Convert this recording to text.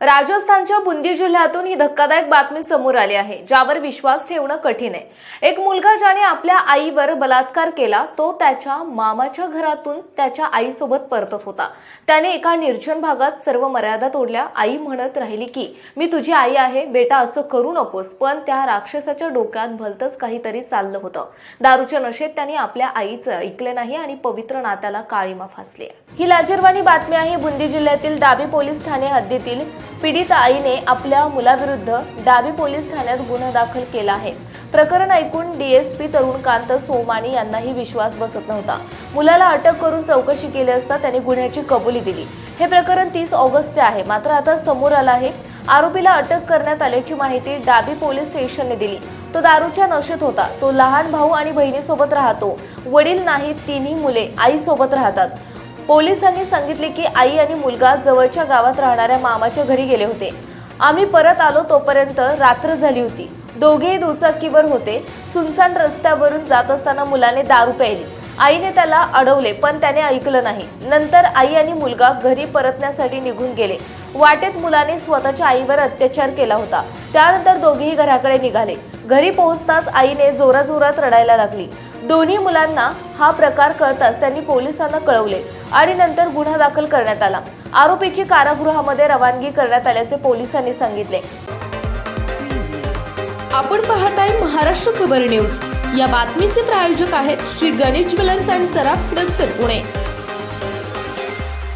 राजस्थानच्या बुंदी जिल्ह्यातून ही धक्कादायक बातमी समोर आली आहे ज्यावर विश्वास ठेवणं कठीण आहे. एक मुलगा ज्याने आपल्या आईवर बलात्कार केला तो त्याच्या मामाच्या घरातून त्याच्या आईसोबत परतत होता. त्याने एका निर्जन भागात सर्व मर्यादा तोडल्या. आई म्हणत राहिली की मी तुझी आई आहे बेटा असं करू नकोस पण त्या राक्षसाच्या डोक्यात भलतंच काहीतरी चाललं होतं. दारूच्या नशेत त्याने आपल्या आईचं ऐकले नाही आणि पवित्र नात्याला काळीमा फासली ही लाजीरवाणी बातमी आहे बुंदी जिल्ह्यातील दाबी पोलीस ठाणे हद्दीतील पीडित आईने आपल्या मुलाविरुद्ध डाबी पोलीस ठाण्यात गुन्हा दाखल केला आहे. प्रकरण ऐकून डीएसपी तरुणकांत सोमानी यांनाही विश्वास बसत नव्हता. मुलाला अटक करून चौकशी केली असता त्यांनी गुन्ह्याची कबुली दिली. हे प्रकरण तीस ऑगस्टचे आहे. मात्र आता समोर आलं आहे. आरोपीला अटक करण्यात आल्याची माहिती डाबी पोलीस स्टेशनने दिली. तो दारूच्या नशेत होता. तो लहान भाऊ आणि बहिणीसोबत राहतो. वडील नाहीत तिन्ही मुले आईसोबत राहतात. पोलिसांनी सांगितले की आई आणि मुलगा जवळच्या गावात राहणाऱ्या मामाच्या घरी गेले होते. आम्ही परत आलो तोपर्यंत रात्र झाली होती. दोघेही दुचाकीवर होते. सुनसान रस्त्यावरून जात असताना मुलाने दारू प्यायली. आईने त्याला अडवले पण त्याने ऐकलं नाही. नंतर आई आणि मुलगा घरी परतण्यासाठी निघून गेले. वाटेत मुलाने स्वतःच्या आईवर अत्याचार केला होता. त्यानंतर दोघेही घराकडे निघाले. घरी पोहोचताच आईने जोराजोरात रडायला लागली. दोन्ही मुलांना हा प्रकार कळताच त्यांनी पोलिसांना कळवले. आणि नंतर गुन्हा दाखल करण्यात आला. आरोपीची कारागृहामध्ये रवानगी करण्यात आल्याचे पोलिसांनी सांगितले. आपण पाहताय महाराष्ट्र खबर न्यूज. या बातमीचे प्रायोजक आहेत श्री गणेश ज्वेलर्स अँड सराफ हडपसर पुणे.